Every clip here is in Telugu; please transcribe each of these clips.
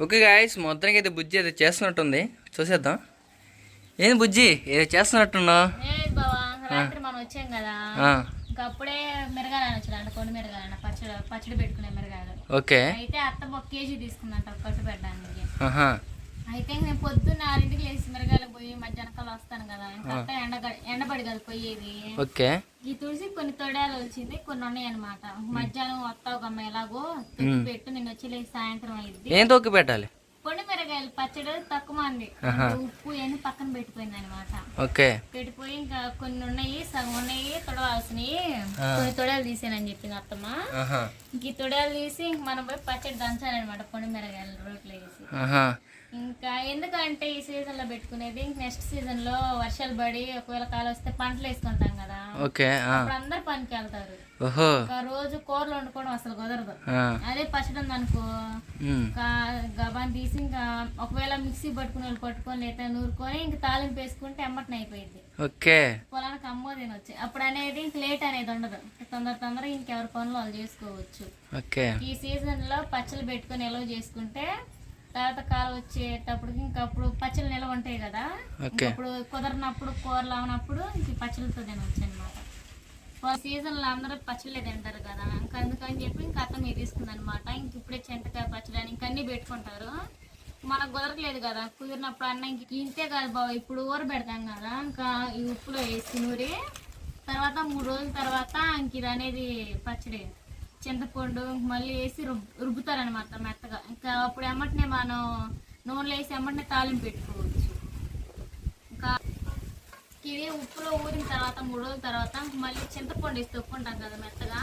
ఓకే గాయస్ మొత్తానికి అయితే బుజ్జి అయితే చేస్తున్నట్టుంది. చూసేద్దాం. ఏంది బుజ్జి? ఏదో చేస్తున్నట్టున్నావు బావా రాత్రి మనం వచ్చాం కదా. ఇంకా అప్పుడే మిరగాయలు వచ్చాడంట కొన్ని మిరగాయలు పచ్చడి పచ్చడి పెట్టుకునే మిరగాయలు. ఓకే. అయితే అత్త ఒక కేజీ తీసుకుందంట కట్టు పెట్టడానికి. అయితే నేను పొద్దున్న ఆరింటికి లేచి మిరగాయలు పోయి మధ్యాహ్నం కల్లా వస్తాను కదా. ఇంకా ఎండ ఎండబడి కదా పోయేది. ఓకే. ఈ తులసి కొన్ని తొడాలు వచ్చింది కొన్ని ఉన్నాయి అనమాట మధ్యాహ్నం వస్తావు కమ్మ ఎలాగో తెచ్చి పెట్టు నేను వచ్చి లేచి సాయంత్రం అయింది ఏం తొక్కి పెట్టాలి? కొన్ని మిరగాయలు పచ్చడి తక్కువ మంది. ఉప్పు అని పక్కన పెట్టిపోయింది అనమాట ఓకే. పెట్టిపోయి ఇంకా కొన్ని ఉన్నాయి సగం ఉన్నాయి తొడవాల్సినవి కొన్ని తొడలు తీసానని చెప్పింది అత్తమ్మ. ఇంక ఈ తొడలు తీసి మనం పోయి పచ్చడి దంచాలన్నమాట పొడి మిరగాయలు రోట్లో వేసి. ఇంకా ఎందుకంటే ఈ సీజన్లో పెట్టుకునేది ఇంక నెక్స్ట్ సీజన్లో వర్షాలు పడి ఒకవేళ కాలం వస్తే పంటలు వేసుకుంటాం కదా. ఓకే అందరు పనికి వెళ్తారు. ఇంకా రోజు కూరలు వండుకోవడం అసలు కుదరదు. అదే పచ్చడి ఇంకా గబాన్ తీసి ఇంకా ఒకవేళ మిక్సీ పట్టుకుని వాళ్ళు పట్టుకొని లేదా నూరుకొని ఇంకా తాలింపు వేసుకుంటే ఎమ్మటన అయిపోయింది ఓకే. పొలానికి అమ్మో తినొచ్చు. అప్పుడు అనేది ఇంక లేట్ అనేది ఉండదు. తొందర తొందర ఇంకెవరి పనులు వాళ్ళు చేసుకోవచ్చు. ఓకే. ఈ సీజన్లో పచ్చళ్ళు పెట్టుకొని నిల్వ చేసుకుంటే తర్వాత కాలం వచ్చేటప్పటికి ఇంకా అప్పుడు పచ్చళ్ళు నిల్వ ఉంటాయి కదా. ఓకే. అప్పుడు కుదరనప్పుడు కూరలు అవనప్పుడు ఇంక ఈ పచ్చళ్ళతో తినవచ్చు అనమాట సీజన్లో అందరూ పచ్చళ్ళే తింటారు కదా. ఇంకా అందుకని చెప్పి ఇంకా మీరు తీసుకుంది అనమాట ఇంక ఇప్పుడే చింతకాయ పచ్చడి అని ఇంక అన్ని పెట్టుకుంటారు. మనకు కుదరట్లేదు కదా. కుదిరినప్పుడు అన్న ఇంక ఇంతే కాదు బాబు ఇప్పుడు ఊర పెడతాం కదా. ఇంకా ఈ ఉప్పులో వేసి నూరి తర్వాత మూడు రోజుల తర్వాత ఇంక ఇది అనేది పచ్చడి. చింతపండు మళ్ళీ వేసి రుబ్ రుబ్బుతారనమాట మెత్తగా. ఇంకా అప్పుడు ఎమ్మటనే మనం నూనెలో వేసి ఎమ్మటనే తాలింపు పెట్టుకోవచ్చు. ఇంకా ఇది ఉప్పులో ఊరిన తర్వాత మూడు రోజుల తర్వాత మళ్ళీ చింతపండు వేసి తొక్కుంటాం కదా మెత్తగా.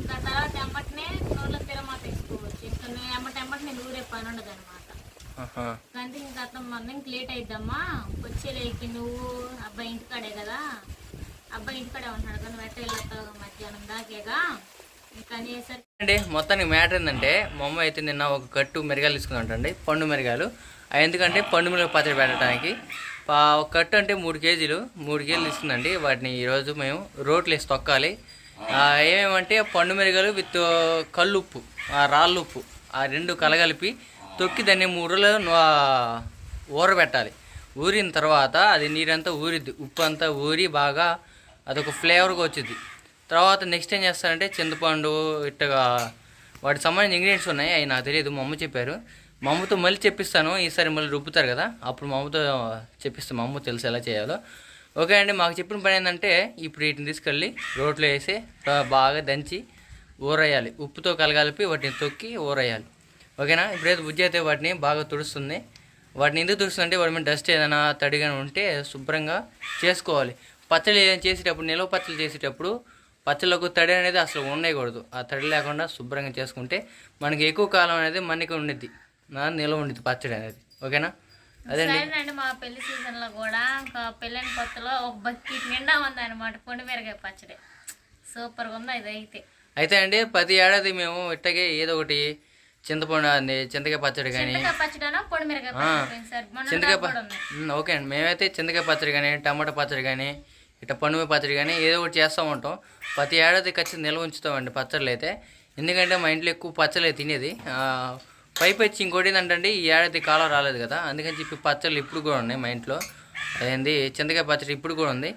ఇంకా తర్వాత ఎమ్మటనే నూనెలో తిరమాత వేసుకోవచ్చు. ఇంకా నేను ఎమ్మట ఎమ్మటనే నూరే పని ఉండదు అనమాట కానీ ఇంకా అత్తం మంది ఇంక లేట్ అయిద్దమ్మా. వచ్చేలేకి నువ్వు అబ్బాయి ఇంటికాడే కదా. అబ్బాయి ఇంటికాడే ఉంటాడు కదా వెట్ట వెళ్ళొస్తావు మధ్యాహ్నం దాకేగా? అండి మొత్తానికి మ్యాటర్ ఏంటంటే మా అమ్మ అయితే నిన్న ఒక కట్టు మిరగాయలు తీసుకుందంటండి పండు మిరగాయలు ఎందుకంటే పండు మిరగ పచ్చడి పెట్టడానికి. ఒక కట్టు అంటే మూడు కేజీలు మూడు కేజీలు తీసుకుందండి వాటిని ఈరోజు మేము రోట్లు వేసి తొక్కాలి. ఏమేమంటే పండు మిరగాయలు విత్ కల్లుప్పు ఆ రాళ్ళుప్పు ఆ రెండు కలగలిపి తొక్కి దాన్ని మూడు రోజులు ఊరబెట్టాలి. ఊరిన తర్వాత అది నీరంతా ఊరిద్ది ఉప్పు అంతా ఊరి బాగా అదొక ఫ్లేవర్గా వచ్చింది తర్వాత నెక్స్ట్ ఏం చేస్తారంటే చింతపండు ఇట్టగా వాటికి సంబంధించిన ఇంగ్రీడియంట్స్ ఉన్నాయి. అవి నాకు తెలియదు. మా అమ్మ చెప్పారు. మా అమ్మతో మళ్ళీ చెప్పిస్తాను. ఈసారి మళ్ళీ రుబ్బుతారు కదా. అప్పుడు మా అమ్మతో చెప్పిస్తాను. మా అమ్మ తెలుసు ఎలా చేయాలో. ఓకే అండి మాకు చెప్పిన పని ఏంటంటే ఇప్పుడు వీటిని తీసుకెళ్ళి రోట్లో వేసి బాగా దంచి ఊరేయాలి. ఉప్పుతో కలగలిపి వాటిని తొక్కి ఊరేయాలి. ఓకేనా? ఇప్పుడైతే బుజ్జి అయితే వాటిని బాగా తుడుస్తుంది. వాటిని ఎందుకు తుడుస్తుందంటే వాటి మీద డస్ట్ ఏదైనా తడిగా ఉంటే శుభ్రంగా చేసుకోవాలి. పచ్చళ్ళు చేసేటప్పుడు నిలవ పచ్చళ్ళు చేసేటప్పుడు పచ్చళ్ళకు తడి అనేది అసలు ఉండకూడదు ఆ తడి లేకుండా శుభ్రంగా చేసుకుంటే మనకి ఎక్కువ కాలం అనేది మనకి ఉండిద్ది. నా నిల్వ ఉండిద్ది పచ్చడి అనేది. ఓకేనా? సరేనండి మా పెళ్ళి సీజన్లో కూడా పెళ్ళైన కొత్తలో ఒక బకెట్ నిండా ఉంది అనమాట పొడి మిరగాయ పచ్చడి. సూపర్గా ఉంది ఇది అయితే అయితే అండి ప్రతి ఏడాది మేము ఇట్టగే ఏదో ఒకటి చింతపండు అంది చింతకాయ పచ్చడి కానీ చింతకాయ ఓకే అండి. మేమైతే చింతకాయ పచ్చడి కానీ టమాటా పచ్చడి కానీ ఇట్లా పండుగ పచ్చడి కానీ ఏదో ఒకటి చేస్తూ ఉంటాం. ప్రతి ఏడాది ఖచ్చితంగా నిల్వ ఉంచుతామండి పచ్చళ్ళు అయితే. ఎందుకంటే మా ఇంట్లో ఎక్కువ పచ్చళ్ళే తినేది. పైపు పైపెచ్చి ఇంకోటి ఏంటంటే ఈ ఏడాది కాలం రాలేదు కదా. అందుకని చెప్పి పచ్చళ్ళు ఇప్పుడు కూడా ఉన్నాయి మా ఇంట్లో. అదేంది? చింతకాయ పచ్చడి ఇప్పుడు కూడా ఉంది.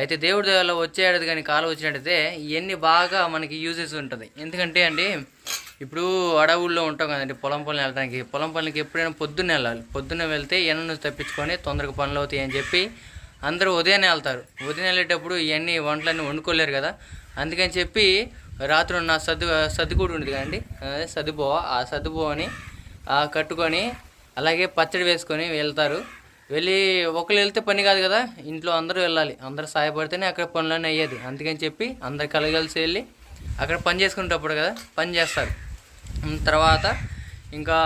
అయితే దేవుడి దగ్గర వచ్చే ఏడాది కానీ కాలం వచ్చినట్టయితే ఇవన్నీ బాగా మనకి యూజెస్ ఉంటుంది. ఎందుకంటే అండి ఇప్పుడు అడవుల్లో ఉంటాం కదండి పొలం పనులు వెళ్ళడానికి పొలం పనులకి ఎప్పుడైనా పొద్దున్నే వెళ్ళాలి. పొద్దున్న వెళ్తే ఎండను తప్పించుకొని తొందరగా పనులు అవుతాయి అని చెప్పి అందరూ ఉదయాన్నే వెళ్తారు. ఉదయం వెళ్ళేటప్పుడు ఇవన్నీ వంటలన్నీ వండుకోలేరు కదా. అందుకని చెప్పి రాత్రి ఉన్న సర్దు సర్దుకూడు ఉండేది కదండి. అదే సర్దుబో ఆ సర్దుబోని కట్టుకొని అలాగే పచ్చడి వేసుకొని వెళ్తారు. వెళ్ళి ఒకరు వెళ్తే పని కాదు కదా. ఇంట్లో అందరూ వెళ్ళాలి. అందరూ సహాయపడితేనే అక్కడ పనులన్నీ అయ్యేది. అందుకని చెప్పి అందరు కలగలిసి వెళ్ళి అక్కడ పని చేసుకునేటప్పుడు కదా పని చేస్తారు. తర్వాత ఇంకా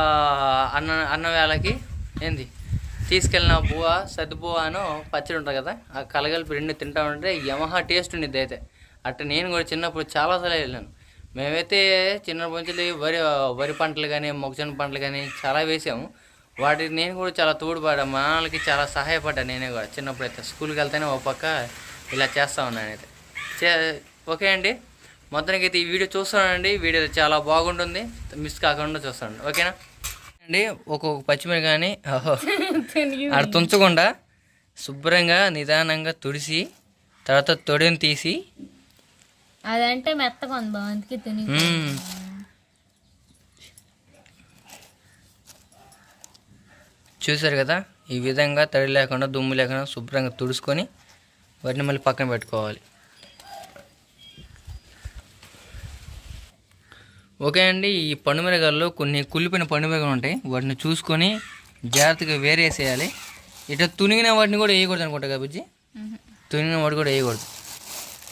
అన్న అన్న వేళకి ఏంది? తీసుకెళ్ళిన బువా సద్దు పచ్చడి ఉంటుంది కదా ఆ కలగలిపి రెండు తింటా ఉంటే యమహా టేస్ట్ ఉండిద్ది అయితే. అట్ట నేను కూడా చిన్నప్పుడు చాలాసార్లు వెళ్ళాను. మేమైతే చిన్నప్పటి నుంచి వరి వరి పంటలు కానీ మొక్కజొన్న పంటలు కానీ చాలా వేసాము. వాటికి నేను కూడా చాలా తోడుపడా మా వాళ్ళకి చాలా సహాయపడ్డా నేనే కూడా. చిన్నప్పుడు అయితే స్కూల్కి వెళ్తేనే ఒక పక్క ఇలా చేస్తా ఉన్నాను అయితే. చే ఓకే అండి. మొత్తానికి అయితే ఈ వీడియో చూస్తానండి వీడియో చాలా బాగుంటుంది. మిస్ కాకుండా చూస్తాను. ఓకేనా? అండి ఒక్కొక్క పచ్చిమిరకాయని ఆడ తుంచకుండా శుభ్రంగా నిదానంగా తుడిసి తర్వాత తొడిని తీసి. అదంటే మెత్తగా ఉంది తిని. చూసారు కదా ఈ విధంగా తడి లేకుండా దుమ్ము లేకుండా శుభ్రంగా తుడుచుకొని వాటిని మళ్ళీ పక్కన పెట్టుకోవాలి. ఓకే అండి ఈ పండుమిరగాల్లో కొన్ని కుళ్ళిపోయిన పండుమిరగలు ఉంటాయి. వాటిని చూసుకొని జాగ్రత్తగా వేరేసేయాలి ఇట్లా తునిగిన వాటిని కూడా వేయకూడదు అనుకుంటా బుజ్జి? తునిగిన వాటి కూడా వేయకూడదు.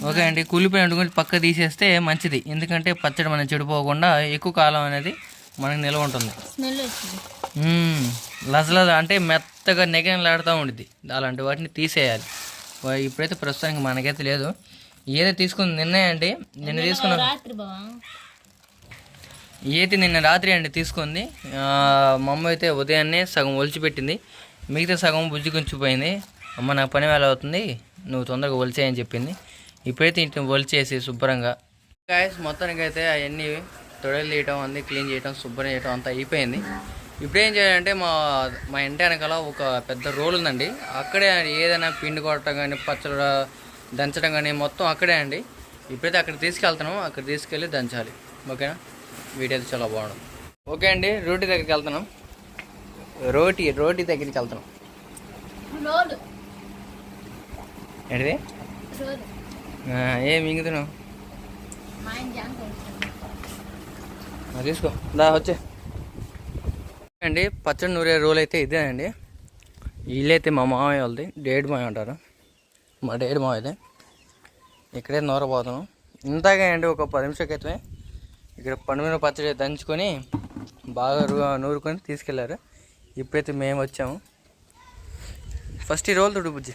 ఓకే అండి కుళ్ళిపోయినట్టు కూడా పక్క తీసేస్తే మంచిది. ఎందుకంటే పచ్చడి మనం చెడిపోకుండా ఎక్కువ కాలం అనేది మనకు నిల్వ ఉంటుంది. లసలద అంటే మెత్తగా నెగలాడుతూ ఉండిద్ది. అలాంటి వాటిని తీసేయాలి. ఇప్పుడైతే ప్రస్తుతానికి మనకైతే లేదు. ఏదో తీసుకుంది నిన్నే అండి నిన్న తీసుకున్న ఏతి ఏది నిన్న రాత్రి అండి తీసుకుంది. మా అమ్మ అయితే ఉదయాన్నే సగం ఒలిచిపెట్టింది. మిగతా సగం బుజ్జి గుంచిపోయింది. అమ్మ నాకు పని వేళ అవుతుంది. నువ్వు తొందరగా ఒలిచేయని చెప్పింది. ఇప్పుడైతే ఇంటిని ఒలిచేసి శుభ్రంగా. గాయస్ మొత్తానికి అయితే అవన్నీ తొడలు తీయటం అన్నీ క్లీన్ చేయటం శుభ్రం చేయటం అంతా అయిపోయింది. ఇప్పుడు ఏం చేయాలంటే మా మా ఇంటి వెనకాల ఒక పెద్ద రోల్ ఉందండి. అక్కడే ఏదైనా పిండి కొట్టడం కానీ పచ్చడి దంచడం కానీ మొత్తం అక్కడే అండి. ఇప్పుడైతే అక్కడ తీసుకెళ్తున్నాము. అక్కడ తీసుకెళ్ళి దంచాలి. ఓకేనా? వీడియో అయితే చాలా బాగుంది. ఓకే అండి రోటీ దగ్గరికి వెళ్తున్నాం. రోటీ రోటీ దగ్గరికి వెళ్తున్నాం. ఏంటిది? ఏం ఆ, తీసుకో. దా వచ్చే. అండి పచ్చడి నూరే రోల్ అయితే ఇదేనండి. వీళ్ళైతే మా మామయ్య వాళ్ళది డేడ్ మాయ అంటారు. మా డేడ్ మావయ్యది ఇక్కడే నూరబోతున్నాం. ఇంతగా అండి ఒక పది నిమిషాల క్రితమే ఇక్కడ పండుమిన పచ్చడి దంచుకొని బాగా నూరుకొని తీసుకెళ్ళారు. ఇప్పుడైతే మేము వచ్చాము. ఫస్ట్ ఈ రోల్ తుడు బుజ్జి.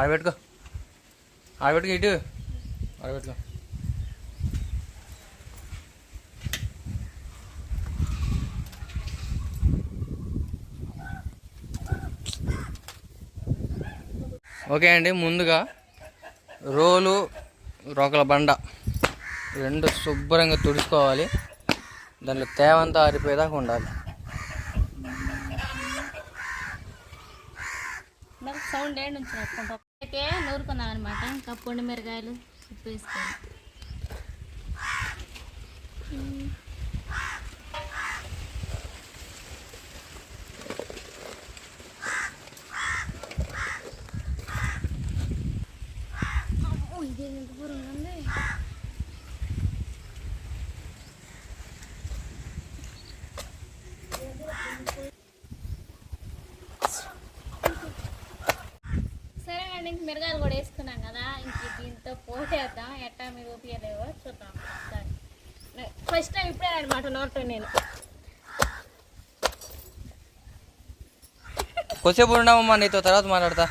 ఆడబెట్టుకో. ఆడబెట్టుకో ఇటు. ఆడబెట్టుకో. ఓకే అండి ముందుగా రోలు రోకల బండ. రెండు శుభ్రంగా తుడుచుకోవాలి. దాంట్లో తేవంతా ఆరిపోయేదాకా ఉండాలి. సౌండ్ ఏంటి నుంచి అయితే నూరుకున్నాం అనమాట ఇంకా పొండి మిరగాయలు ఉప్పు వేసుకోవాలి అమ్మో, ఇదేం ఇంత దూరం ఉంది సరే అండి ఇంక మిరగాయలు కూడా వేసుకున్నాం కదా ఇంక దీంతో పోసేద్దాం? ఎట్టా మీరు ఊపియలేవో చూద్దాం ఫస్ట్ టైం ఇప్పుడే అనమాట నోట్లో నేను. కొద్దిసేపు ఉన్నామమ్మా నీతో తర్వాత మాట్లాడతా.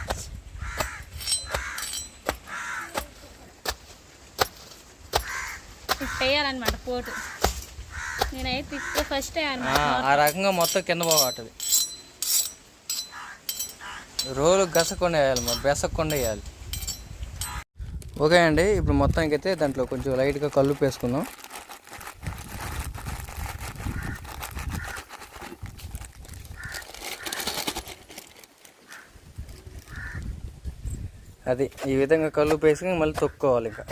వేయాలన్నమాట పోటు. నేనైతే ఇప్పుడు ఫస్ట్ ఆ, అనమాట ఆ రకంగా మొత్తం కింద పోగొట్టది. రోలు గసకుండా వేయాలి బెసకుండా వేయాలి ఓకే అండి ఇప్పుడు మొత్తానికి అయితే దాంట్లో కొంచెం లైట్గా కళ్ళు వేసుకుందాం. అది ఈ విధంగా కళ్ళు పేసుకుని మళ్ళీ తొక్కుకోవాలి ఇంకా.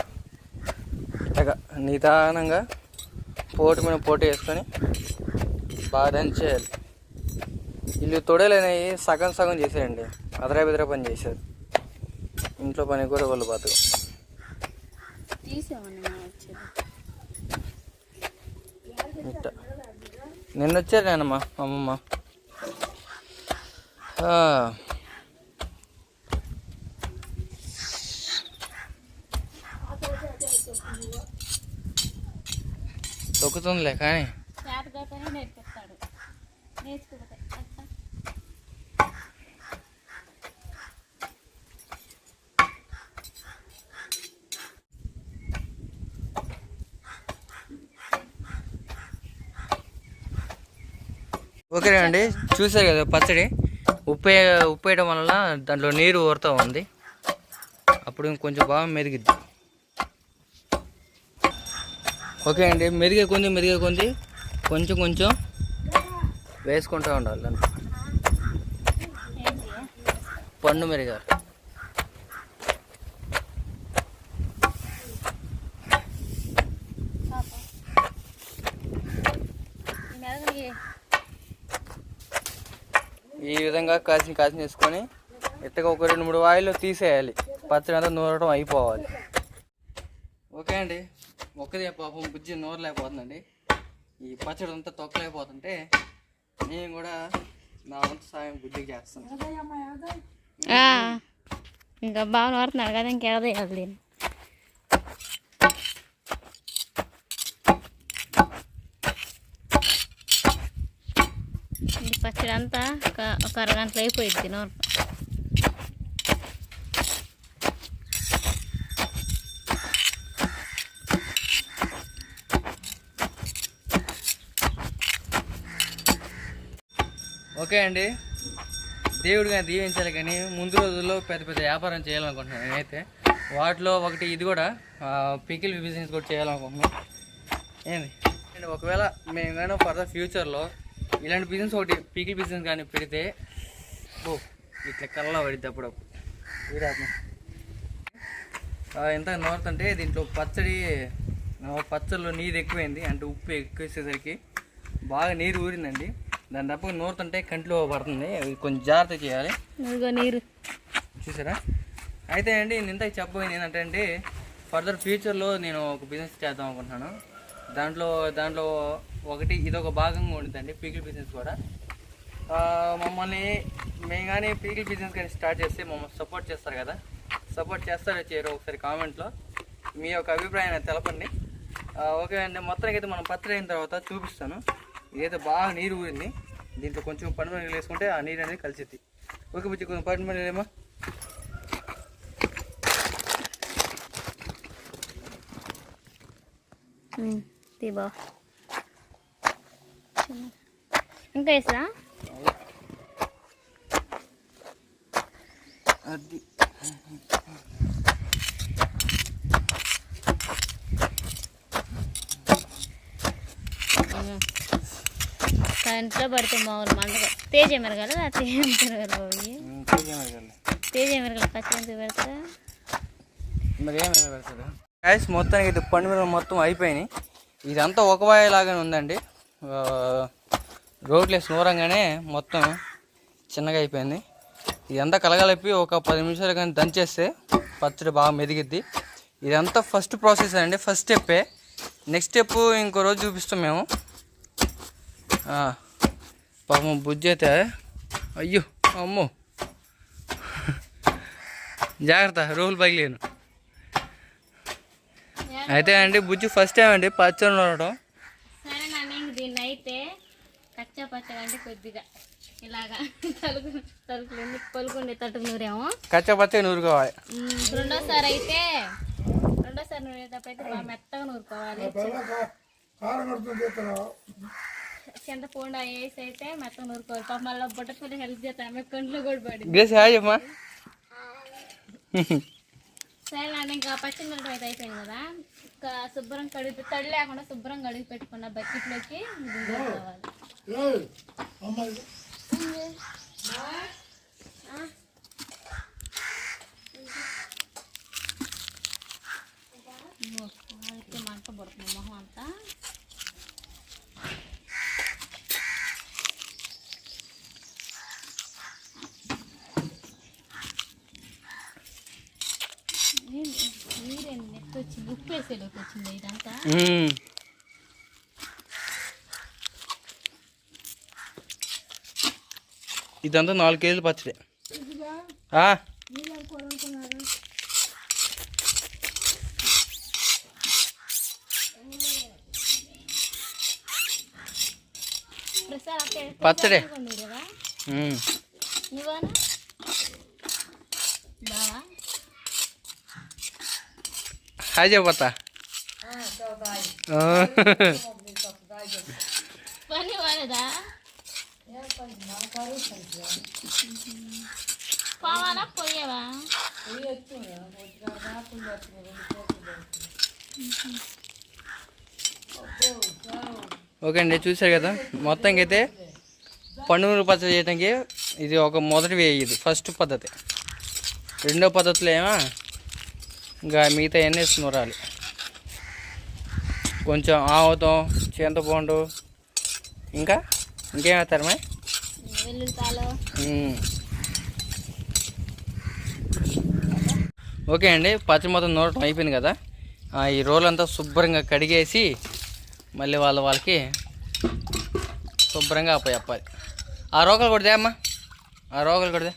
ఇలాగా నిదానంగా పోటు మీద పోటు వేసుకొని బాగా దంచేయాలి ఇల్లు తొడలేనవి సగం సగం చేసేయండి. అదరా బెదరా పని చేశారు ఇంట్లో పని కూడా వాళ్ళు బతుకు నిన్న వచ్చారు నేనమ్మా అమ్మమ్మ. తొక్కుతుందిలే కానీ. నేర్పిస్తాడు. నేర్చుకుంటాడు ఓకే అండి? చూసారు కదా పచ్చడి. ఉప్పు వే- ఉప్పు వేయడం వల్ల దాంట్లో నీరు ఊరుతూ ఉంది. అప్పుడు ఇంకొంచెం బాగా మెరిగిద్ది. ఓకే అండి మెరిగే కొంది మెరిగే కొంది. కొంచెం కొంచెం వేసుకుంటూ ఉండాలి పండు మెరుగారు పాప మెదగని ఈ విధంగా కాసిన కాసిన వేసుకొని ఎట్టగా ఒక రెండు మూడు వాయిల్లో తీసేయాలి. పచ్చడి అంతా నూరడం అయిపోవాలి. ఓకే అండి. ఒక్కదే పాపం బుజ్జి నూరలేకపోతుందండి. ఈ పచ్చడి అంతా తొక్కలేకపోతుంటే నేను కూడా నా వంతు సాయం బుద్ధికి చేస్తాను. ఇంకా బాగా నోరుతున్నాడు కదా ఇంకేదో వేయాలి అంతా ఒక ఒక అరగంటలో అయిపోయింది నోరు ఓకే అండి. దేవుడు కానీ దీవించాలి కానీ ముందు రోజుల్లో పెద్ద పెద్ద వ్యాపారం చేయాలనుకుంటున్నాను నేనైతే. వాటిలో ఒకటి ఇది కూడా పికిల్ బిజినెస్ కూడా చేయాలనుకుంటున్నాను. ఏంది? అండ్ ఒకవేళ మేము కానీ ఫర్దర్ ఫ్యూచర్లో ఇలాంటి బిజినెస్ ఒకటి పికిల్ బిజినెస్ కానీ పెడితే ఓ ఇట్లా కళ్ళ పడిద్ది అప్పుడప్పుడు వీరాత్మ ఎంత నోరుతుంటే దీంట్లో పచ్చడి పచ్చడిలో నీరు ఎక్కువైంది అంటే ఉప్పు ఎక్కువ వేసేసరికి బాగా నీరు ఊరిందండి. దాని తప్ప నూరుతుంటే కంట్లో పడుతుంది కొంచెం జాగ్రత్త చేయాలి. నీరు. చూసారా? అయితే అండి నేను ఇంత చెప్పబోయింది ఏంటంటే అండి ఫర్దర్ ఫ్యూచర్లో నేను ఒక బిజినెస్ చేద్దాం అనుకుంటున్నాను. దాంట్లో దాంట్లో ఒకటి ఇదొక భాగంగా ఉంటుందండి పీకిల్ బిజినెస్ కూడా. మమ్మల్ని మేము కానీ పీకిల్ బిజినెస్ కానీ స్టార్ట్ చేస్తే మమ్మల్ని సపోర్ట్ చేస్తారు కదా. సపోర్ట్ చేస్తారో చేయరు ఒకసారి కామెంట్లో మీ యొక్క అభిప్రాయాన్ని తెలపండి. ఓకే అండి మొత్తానికి అయితే మనం పత్ర అయిన తర్వాత చూపిస్తాను. ఇదైతే బాగా నీరు ఊరింది. దీంట్లో కొంచెం పండు మిరగలు వేసుకుంటే ఆ నీరు అనేది కలిసిద్ది. ఓకే బుజ్జి కొంచెం పని మిరగలేమా తీ ఇంకా వేసా అది. కంట్లో పడితే మామూలు మండగా తేజ మిరగాలి ఆ తేజ మిరగాలి బాబు. తేజ మిరగాలి పచ్చిమిరపకాయ పెడతా మరి గాయస్ మొత్తానికి అయితే పండు మొత్తం అయిపోయినాయి. ఇదంతా ఒక వాయిలాగానే ఉందండి. రోడ్లు వేసి నూరంగానే మొత్తం చిన్నగా అయిపోయింది. ఇదంతా కలగలిపి ఒక పది నిమిషాలు కానీ దంచేస్తే పచ్చడి బాగా మెదిగిద్ది. ఇదంతా ఫస్ట్ ప్రాసెస్ అండి ఫస్ట్ స్టెప్పే నెక్స్ట్ స్టెప్ ఇంకో రోజు చూపిస్తాం మేము. పాపం బుజ్జి అయితే అయ్యో అమ్మో. జాగ్రత్త రోల్ పగిలేను అయితే అండి బుజ్జి ఫస్ట్ టైం అండి పచ్చడి ఉండడం సరే నాన్న ఇంక దీన్ని అయితే కచ్చా పచ్చగా అంటే కొద్దిగా. ఇలాగా తలుపు తలుపులు పలుకుండే తట్టుకు నూరేమో. కచ్చా పచ్చగా నూరుకోవాలి. రెండోసారి అయితే రెండోసారి నూరేటప్పుడు అయితే బాగా మెత్తగా నూరుకోవాలి. చింతపండు వేసి అయితే మెత్తగా నూరుకోవాలి. పాప మళ్ళీ బుట్టపల్లి హెల్ప్ చేస్తాను ఆమె కంట్లో కూడా పడి. గ్రేస్ సరే నాన్న ఇంకా పచ్చి మిరపకాయ అయితే అయిపోయింది కదా. శుభ్రం కడిగి తడి లేకుండా శుభ్రం కడిగి పెట్టుకున్న బకెట్లోకి అయితే మంట పడుతుంది మొహం అంతా నీరేంటి నెక్స్ట్ వచ్చింది ఇదంతా నాలుగు కేజీలు పచ్చడి. పచ్చడే. బావా? హాయ్ వాడదా పోవాలా పోయావా ఓకే అండి చూశారు కదా మొత్తంకి అయితే పండుగ పచ్చడి చేయడానికి ఇది ఒక మొదటి వే ఇది ఫస్ట్ పద్ధతి రెండో పద్ధతిలో ఏమో ఇంకా మిగతా అన్నీ నూరాలి. కొంచెం ఆవుతం చింతపండు ఇంకా ఇంకేం వేస్తారమ్మా. ఓకే అండి పచ్చడి మొత్తం నూరటం అయిపోయింది కదా. ఈ రోలంతా శుభ్రంగా కడిగేసి మళ్ళీ వాళ్ళ వాళ్ళకి శుభ్రంగా అప్ప చెప్పాలి. ఆ రోకలు కొడితే అమ్మా ఆ రోకలు కొడితే.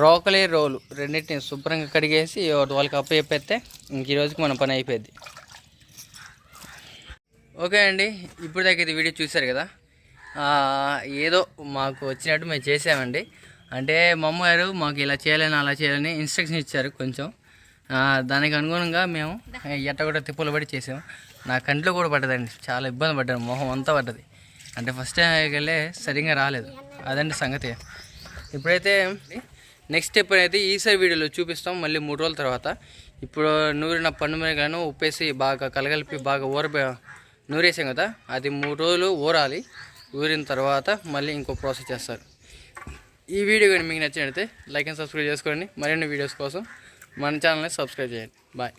రోకలి రోలు రెండింటిని శుభ్రంగా కడిగేసి వాళ్ళకి అప్ప చెప్పేస్తే ఇంక ఈరోజుకి మన పని అయిపోయింది. ఓకే అండి ఇప్పుడు దాకా ఇది వీడియో చూశారు కదా? ఏదో మాకు వచ్చినట్టు మేము చేసామండి. అంటే మా అమ్మగారు మాకు ఇలా చేయాలని అలా చేయాలని ఇన్స్ట్రక్షన్ ఇచ్చారు కొంచెం. దానికి అనుగుణంగా మేము ఎట్ట కూడా తిప్పులు పడి చేసాము నా కంట్లో కూడా పడ్డదండి చాలా ఇబ్బంది పడ్డాను మొహం అంతా పడ్డది. అంటే ఫస్ట్ టైం వెళ్ళే సరిగ్గా రాలేదు. అదండి సంగతి. ఇప్పుడైతే నెక్స్ట్ స్టెప్ ఈసారి వీడియోలో చూపిస్తాం మళ్ళీ మూడు రోజుల తర్వాత. ఇప్పుడు నూరిన పండు మిరగాను ఉప్పేసి బాగా కలగలిపి బాగా ఊర నూరేసాం కదా? అది మూడు రోజులు ఊరాలి. ఊరిన తర్వాత మళ్ళీ ఇంకో ప్రాసెస్ చేస్తారు. ఈ వీడియో కానీ మీకు నచ్చినట్లయితే లైక్ అండ్ సబ్స్క్రైబ్ చేసుకోండి. మరిన్ని వీడియోస్ కోసం మన ఛానల్ని సబ్స్క్రైబ్ చేయండి. బాయ్